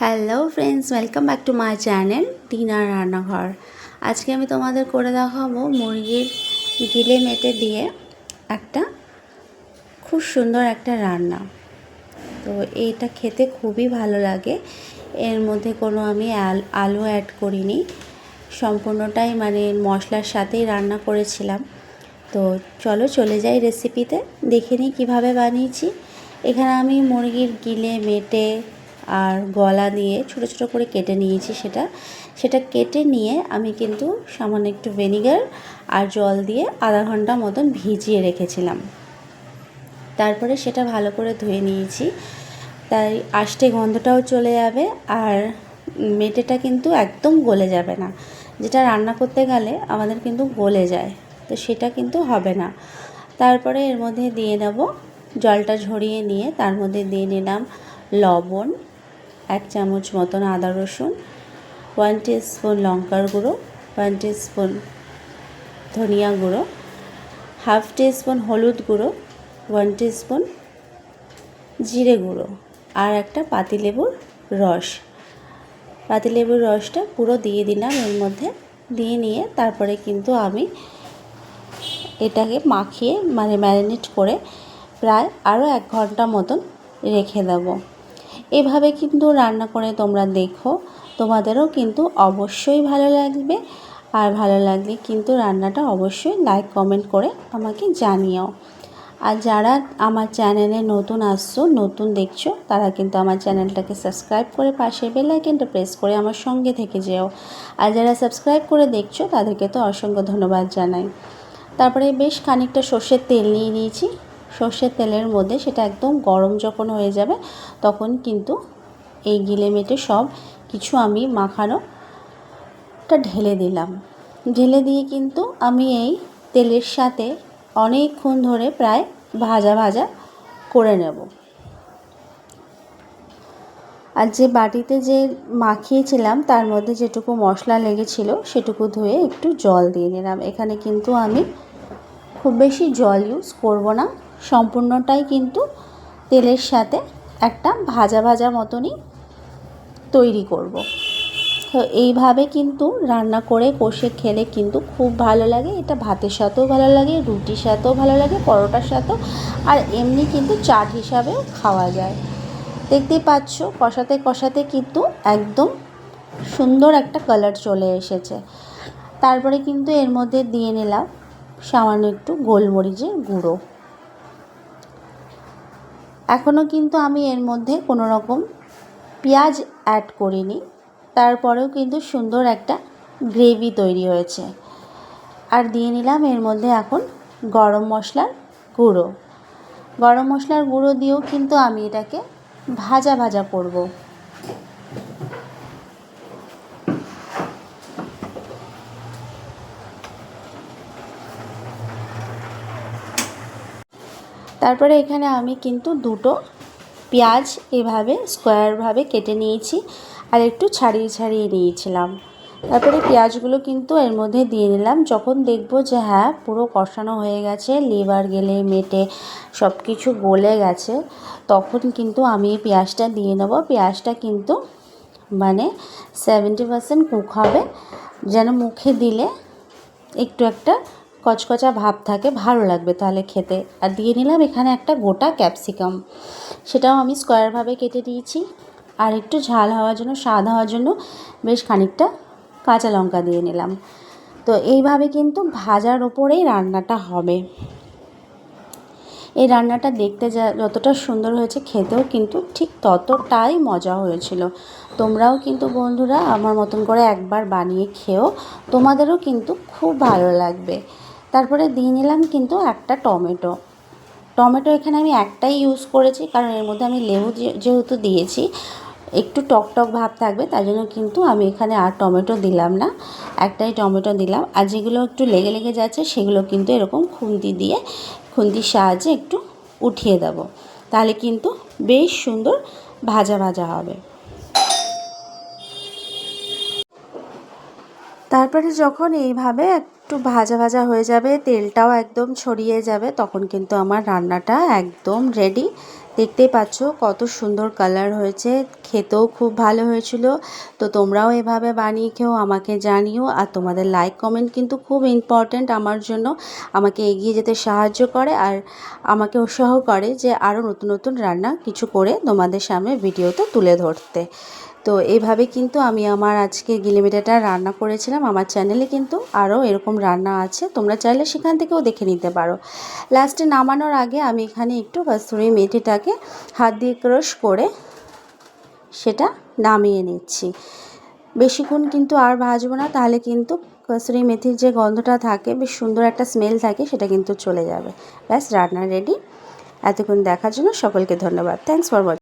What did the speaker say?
Hello friends welcome back to my channel টিনার রান্নাঘর আজকে আমি তোমাদের করে দেখাবো মুরগির গিলে মেটে দিয়ে একটা খুব সুন্দর একটা রান্না। তো এইটা খেতে খুবই ভালো লাগে। এর মধ্যে কোনো আমি আলু অ্যাড করিনি। সম্পূর্ণটাই মানে মশলার সাথেই রান্না করেছিলাম। তো চলো চলে যাই রেসিপিতে দেখে নিই কীভাবে বানিয়েছি। এখানে আমি মুরগির গিলে মেটে আর গলা দিয়ে ছোটো ছোটো করে কেটে নিয়েছি সেটা। সেটা কেটে নিয়ে আমি কিন্তু সামান্য একটু ভিনিগার আর জল দিয়ে আধা ঘণ্টা মতন ভিজিয়ে রেখেছিলাম। তারপরে সেটা ভালো করে ধুয়ে নিয়েছি। তাই আষ্টে গন্ধটাও চলে যাবে আর মেটেটা কিন্তু একদম গলে যাবে না। যেটা রান্না করতে গেলে আমাদের কিন্তু গলে যায়, তো সেটা কিন্তু হবে না। তারপরে এর মধ্যে দিয়ে নেব জলটা ঝরিয়ে নিয়ে তার মধ্যে দিয়ে নিলাম লবণ এক চামচ মতন আদা রসুন ওয়ান স্পুন লঙ্কার গুঁড়ো ওয়ান স্পুন ধনিয়া গুঁড়ো হাফ স্পুন হলুদ গুঁড়ো ওয়ান স্পুন জিরে গুঁড়ো আর একটা পাতিলেবুর রস। পাতিলেবুর রসটা পুরো দিয়ে দিলাম এর মধ্যে। দিয়ে নিয়ে তারপরে কিন্তু আমি এটাকে মাখিয়ে মানে ম্যারিনেট করে প্রায় আরও এক ঘণ্টা মতন রেখে দেবো। এভাবে কিন্তু রান্না করে তোমরা দেখো। তোমাদেরও কিন্তু অবশ্যই ভালো লাগবে। আর ভালো লাগলে কিন্তু রান্নাটা অবশ্যই লাইক কমেন্ট করে আমাকে জানিও। আর যারা আমার চ্যানেলে নতুন আসছো, নতুন দেখছ, তারা কিন্তু আমার চ্যানেলটাকে সাবস্ক্রাইব করে পাশে বেল আইকনটা প্রেস করে আমার সঙ্গে থেকে যেও। আর যারা সাবস্ক্রাইব করে দেখছ, তাদেরকে তো অসংখ্য ধন্যবাদ জানাই। তারপরে বেশ খানিকটা সর্ষের তেল নিয়ে নিয়েছি। সর্ষের তেলের মধ্যে সেটা একদম গরম যখন হয়ে যাবে, তখন কিন্তু এই গিলে মেটে সব কিছু আমি মাখানোটা ঢেলে দিলাম। ঢেলে দিয়ে কিন্তু আমি এই তেলের সাথে অনেকক্ষণ ধরে প্রায় ভাজা ভাজা করে নেব। আর যে বাটিতে যে মাখিয়েছিলাম, তার মধ্যে যেটুকু মশলা লেগেছিল, সেটুকু ধুয়ে একটু জল দিয়ে নিলাম। এখানে কিন্তু আমি খুব বেশি জল ইউজ করব না। সম্পূর্ণটাই কিন্তু তেলের সাথে একটা ভাজা ভাজা মতনই তৈরি করব। তো এইভাবে কিন্তু রান্না করে কষে খেলে কিন্তু খুব ভালো লাগে। এটা ভাতের সাথেও ভালো লাগে, রুটির সাথেও ভালো লাগে, পরোটার সাথেও। আর এমনি কিন্তু চাট হিসাবেও খাওয়া যায়। দেখতেই পাচ্ছ, কষাতে কষাতে কিন্তু একদম সুন্দর একটা কালার চলে এসেছে। তারপরে কিন্তু এর মধ্যে দিয়ে নিলাম সামান্য একটু গোলমরিচের গুঁড়ো। এখনও কিন্তু আমি এর মধ্যে কোনো রকম পেঁয়াজ অ্যাড করিনি। তারপরেও কিন্তু সুন্দর একটা গ্রেভি তৈরি হয়েছে। আর দিয়ে নিলাম এর মধ্যে এখন গরম মশলার গুঁড়ো। গরম মশলার গুঁড়ো দিয়েও কিন্তু আমি এটাকে ভাজা ভাজা করব। তারপরে এখানে আমি কিন্তু দুটো পেঁয়াজ এভাবে স্কোয়ারভাবে কেটে নিয়েছি আর একটু ছাড়িয়ে ছাড়িয়ে নিয়েছিলাম। তারপরে পেঁয়াজগুলো কিন্তু এর মধ্যে দিয়ে নিলাম। যখন দেখব যে হ্যাঁ পুরো কষানো হয়ে গেছে লিভার গেলে, মেটে সব কিছু গলে গেছে, তখন কিন্তু আমি পেঁয়াজটা দিয়ে নেব। পেঁয়াজটা কিন্তু মানে সেভেন্টি পার্সেন্ট কুক হবে। যেন মুখে দিলে একটু একটা কচকচা ভাব থাকে, ভালো লাগবে তাহলে খেতে। আর দিয়ে নিলাম এখানে একটা গোটা ক্যাপসিকাম। সেটাও আমি স্কোয়ারভাবে কেটে দিয়েছি। আর একটু ঝাল হওয়ার জন্য, স্বাদ হওয়ার জন্য বেশ খানিকটা কাঁচা লঙ্কা দিয়ে নিলাম। তো এইভাবে কিন্তু ভাজার ওপরেই রান্নাটা হবে। এই রান্নাটা দেখতে যা, যতটা সুন্দর হয়েছে খেতেও কিন্তু ঠিক ততটাই মজা হয়েছিল। তোমরাও কিন্তু বন্ধুরা আমার মতন করে একবার বানিয়ে খেও। তোমাদেরও কিন্তু খুব ভালো লাগবে। তারপরে দিয়ে নিলাম কিন্তু একটা টমেটো। টমেটো এখানে আমি একটাই ইউজ করেছি, কারণ এর মধ্যে আমি লেবু যেহেতু দিয়েছি, একটু টক টক ভাব থাকবে তাই জন্য কিন্তু আমি এখানে আর টমেটো দিলাম না। একটাই টমেটো দিলাম, আর যেগুলো একটু লেগে লেগে যাচ্ছে, সেগুলো কিন্তু এরকম খুন্তি দিয়ে, খুন্তির সাহায্যে একটু উঠিয়ে দেব। তাহলে কিন্তু বেশ সুন্দর ভাজা ভাজা হবে। তারপরে যখন এইভাবে একটু ভাজা ভাজা হয়ে যাবে, তেলটাও একদম ছড়িয়ে যাবে, তখন কিন্তু আমার রান্নাটা একদম রেডি দেখতেই পাচ্ছ কত সুন্দর কালার হয়েছে, খেতেও খুব ভালো হয়েছিল। তো তোমরাও এভাবে বানিয়ে খেও, আমাকে জানিও। আর তোমাদের লাইক কমেন্ট কিন্তু খুব ইম্পর্ট্যান্ট আমার জন্য। আমাকে এগিয়ে যেতে সাহায্য করে আর আমাকে উৎসাহ করে যে আরও নতুন নতুন রান্না কিছু করে তোমাদের সামনে ভিডিওতে তুলে ধরতে। তো এইভাবে কিন্তু আমি আমার আজকে গিলিমিটাটা রান্না করেছিলাম। আমার চ্যানেলে কিন্তু আরও এরকম রান্না আছে। তোমরা চাইলে সেখান থেকেও দেখে নিতে পারো। লাস্টে নামানোর আগে আমি এখানে একটু কাস্তুরি মেথিটাকে হাত দিয়ে ক্রাশ করে সেটা নামিয়ে নিচ্ছি। বেশিক্ষণ কিন্তু আর ভাজবো না, তাহলে কিন্তু কসুরি মেথির যে গন্ধটা থাকে, বেশ সুন্দর একটা স্মেল থাকে, সেটা কিন্তু চলে যাবে। ব্যাস, রান্না রেডি এতক্ষণ দেখার জন্য সকলকে ধন্যবাদ। Thanks for watching